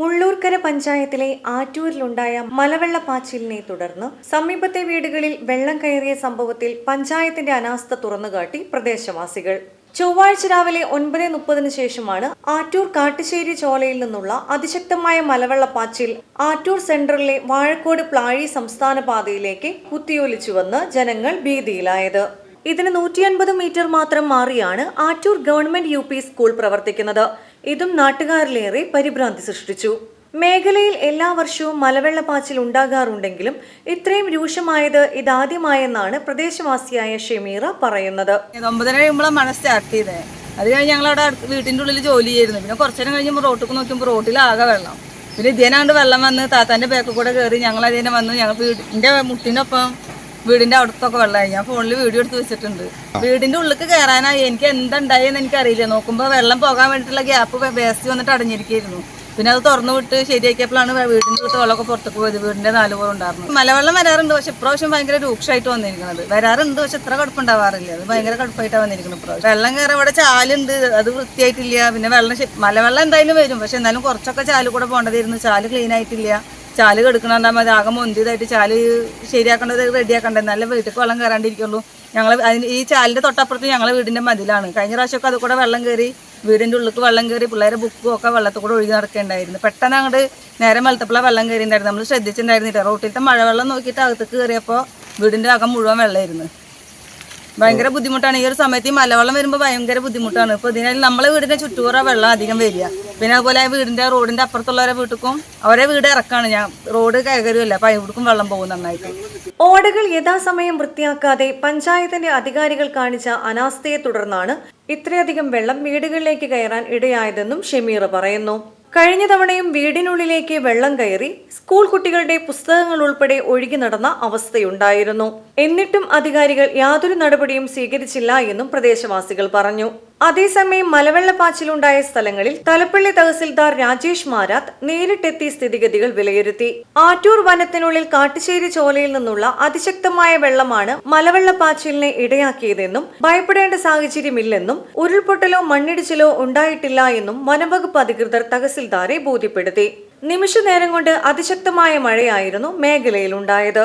മുള്ളൂർക്കര പഞ്ചായത്തിലെ ആറ്റൂരിലുണ്ടായ മലവെള്ളപ്പാച്ചിലിനെ തുടർന്ന് സമീപത്തെ വീടുകളിൽ വെള്ളം കയറിയ സംഭവത്തിൽ പഞ്ചായത്തിന്റെ അനാസ്ഥ തുറന്നുകാട്ടി പ്രദേശവാസികൾ. ചൊവ്വാഴ്ച രാവിലെ ഒൻപത് മുപ്പതിന് ശേഷമാണ് ആറ്റൂർ കാട്ടുശ്ശേരി ചോലയിൽ നിന്നുള്ള അതിശക്തമായ മലവെള്ളപ്പാച്ചിൽ ആറ്റൂർ സെന്ററിലെ വാഴക്കോട് പ്ലാഴി സംസ്ഥാന പാതയിലേക്ക് കുത്തിയൊലിച്ചുവന്ന് ജനങ്ങൾ ഭീതിയിലായത്. ഇതിന് നൂറ്റി അൻപത് മീറ്റർ മാത്രം മാറിയാണ് ആറ്റൂർ ഗവൺമെന്റ് യു സ്കൂൾ പ്രവർത്തിക്കുന്നത്. ഇതും നാട്ടുകാരിലേറെ പരിഭ്രാന്തി സൃഷ്ടിച്ചു. മേഖലയിൽ എല്ലാ വർഷവും മലവെള്ളപ്പാച്ചിൽ ഉണ്ടാകാറുണ്ടെങ്കിലും ഇത്രയും രൂക്ഷമായത് ഇതാദ്യമായെന്നാണ് പ്രദേശവാസിയായ ഷെമീറ പറയുന്നത്. അത് കഴിഞ്ഞ് ഞങ്ങളവിടെ വീട്ടിന്റെ ഉള്ളിൽ ജോലി ചെയ്യുന്നു പിന്നെ കുറച്ചു നേരം കഴിഞ്ഞ് റോട്ടിൽ നോക്കുമ്പോൾ റോട്ടിലാകെ വെള്ളം. പിന്നെ ഇതിനാണ്ട് വെള്ളം വന്ന് താത്താന്റെ ബാക്കിൽ കൂടെ കയറി ഞങ്ങൾ അതിനെ വന്ന് ഞങ്ങൾ വീടിന്റെ മുട്ടിനൊപ്പം വീടിന്റെ അടുത്തൊക്കെ വെള്ളമായി ഞാൻ ഫോണിൽ വീഡിയോ എടുത്ത് വെച്ചിട്ടുണ്ട്. വീടിന്റെ ഉള്ളിൽ കയറാനായി എനിക്ക് എന്തുണ്ടായെന്ന് എനിക്കറിയില്ല. നോക്കുമ്പോൾ വെള്ളം പോകാൻ വേണ്ടിയിട്ടുള്ള ഗ്യാപ്പ് വേസ്റ്റ് വന്നിട്ട് അടഞ്ഞിരിക്കുന്നു പിന്നെ അത് തുറന്നു വിട്ട് ശരിയാക്കിയപ്പോഴാണ് വീടിന്റെ അടുത്ത് വെള്ളമൊക്കെ പുറത്തേക്ക് പോയത്. വീടിന്റെ നാല് പോലും ഉണ്ടായിരുന്നു മലവെള്ളം വരാറുണ്ട്. പക്ഷെ ഇപ്രാവശ്യം ഭയങ്കര രൂക്ഷമായിട്ട് വന്നിരിക്കുന്നത് വരാറുണ്ട്. പക്ഷെ ഇത്ര കടുപ്പുണ്ടാവാറില്ല. അത് ഭയങ്കര കടുപ്പായിട്ടാണ് വന്നിരിക്കുന്നത് ഇപ്രാവശ്യം. വെള്ളം കയറി ഇവിടെ ചാലുണ്ട്. അത് വൃത്തിയായിട്ടില്ല. പിന്നെ വെള്ളം മലവെള്ളം എന്തായാലും വരും. പക്ഷെ എന്നാലും കുറച്ചൊക്കെ ചാൽ കൂടെ പോകേണ്ടതായിരുന്നു. ചാൽ ക്ലീൻ ആയിട്ടില്ല. ചാൽ കെടുക്കണണ്ടാ മതി. ആകെ മൊന്തിയതായിട്ട് ചാൽ ശരിയാക്കേണ്ടത് റെഡിയാക്കേണ്ടത് നല്ല വീട്ടിൽ വെള്ളം കയറാണ്ടിരിക്കുള്ളൂ ഞങ്ങൾ അതിന് ഈ ചാലിന്റെ തൊട്ടപ്പുറത്ത് ഞങ്ങളെ വീടിന്റെ മതിലാണ്. കഴിഞ്ഞ പ്രാവശ്യമൊക്കെ അത് കൂടെ വെള്ളം കയറി വീടിന്റെ ഉള്ളിൽ വെള്ളം കയറി പിള്ളേരെ ബുക്കും ഒക്കെ വെള്ളത്തിൽ കൂടെ ഒഴുകി നടക്കേണ്ടായിരുന്നു. പെട്ടെന്ന് അങ്ങോട്ട് നേരെ മലത്തപ്പുള്ള വെള്ളം കയറിയിട്ടുണ്ടായിരുന്നു നമ്മൾ ശ്രദ്ധിച്ചിട്ടുണ്ടായിരുന്നില്ല. റോട്ടിലത്തെ മഴവെള്ളം നോക്കിയിട്ട് അകത്തേക്ക് കയറിയപ്പോൾ വീടിന്റെ അകം മുഴുവൻ വെള്ളമായിരുന്നു ഭയങ്കര ബുദ്ധിമുട്ടാണ്. ഈ ഒരു സമയത്ത് ഈ മലവെള്ളം വരുമ്പോൾ ഭയങ്കര ബുദ്ധിമുട്ടാണ്. ഇപ്പോൾ ഇതിനാൽ നമ്മളെ വീടിന്റെ ചുറ്റൂറ വെള്ളം അധികം വരിക. പിന്നെ അതുപോലെ ആ വീടിന്റെ റോഡിന്റെ അപ്പുറത്തുള്ളവരെ വീട്ടിക്കും അവരെ വീട് ഇറക്കാണ് ഞാൻ. റോഡ് കയറിയല്ല അപ്പൊ അവിടേക്കും വെള്ളം പോകും നന്നായിട്ട്. ഓടകൾ യഥാസമയം വൃത്തിയാക്കാതെ പഞ്ചായത്തിന്റെ അധികാരികൾ കാണിച്ച അനാസ്ഥയെ തുടർന്നാണ് ഇത്രയധികം വെള്ളം വീടുകളിലേക്ക് കയറാൻ ഇടയായതെന്നും ഷെമീർ പറയുന്നു. കഴിഞ്ഞ തവണയും വീടിനുള്ളിലേക്ക് വെള്ളം കയറി സ്കൂൾ കുട്ടികളുടെ പുസ്തകങ്ങൾ ഉൾപ്പെടെ ഒഴുകി നടന്ന അവസ്ഥയുണ്ടായിരുന്നു. എന്നിട്ടും അധികാരികൾ യാതൊരു നടപടിയും സ്വീകരിച്ചില്ല എന്നും പ്രദേശവാസികൾ പറഞ്ഞു. അതേസമയം മലവെള്ളപ്പാച്ചിലുണ്ടായ സ്ഥലങ്ങളിൽ തലപ്പള്ളി തഹസിൽദാർ രാജേഷ് മാരാത്ത് നേരിട്ടെത്തി സ്ഥിതിഗതികൾ വിലയിരുത്തി. ആറ്റൂർ വനത്തിനുള്ളിൽ കാട്ടുശ്ശേരി ചോലയിൽ നിന്നുള്ള അതിശക്തമായ വെള്ളമാണ് മലവെള്ളപ്പാച്ചിലിനെ ഇടയാക്കിയതെന്നും ഭയപ്പെടേണ്ട സാഹചര്യമില്ലെന്നും ഉരുൾപൊട്ടലോ മണ്ണിടിച്ചിലോ ഉണ്ടായിട്ടില്ല എന്നും വനംവകുപ്പ് അധികൃതർ തഹസിൽദാരെ ബോധ്യപ്പെടുത്തി. നിമിഷനേരം കൊണ്ട് അതിശക്തമായ മഴയായിരുന്നു മേഖലയിലുണ്ടായത്.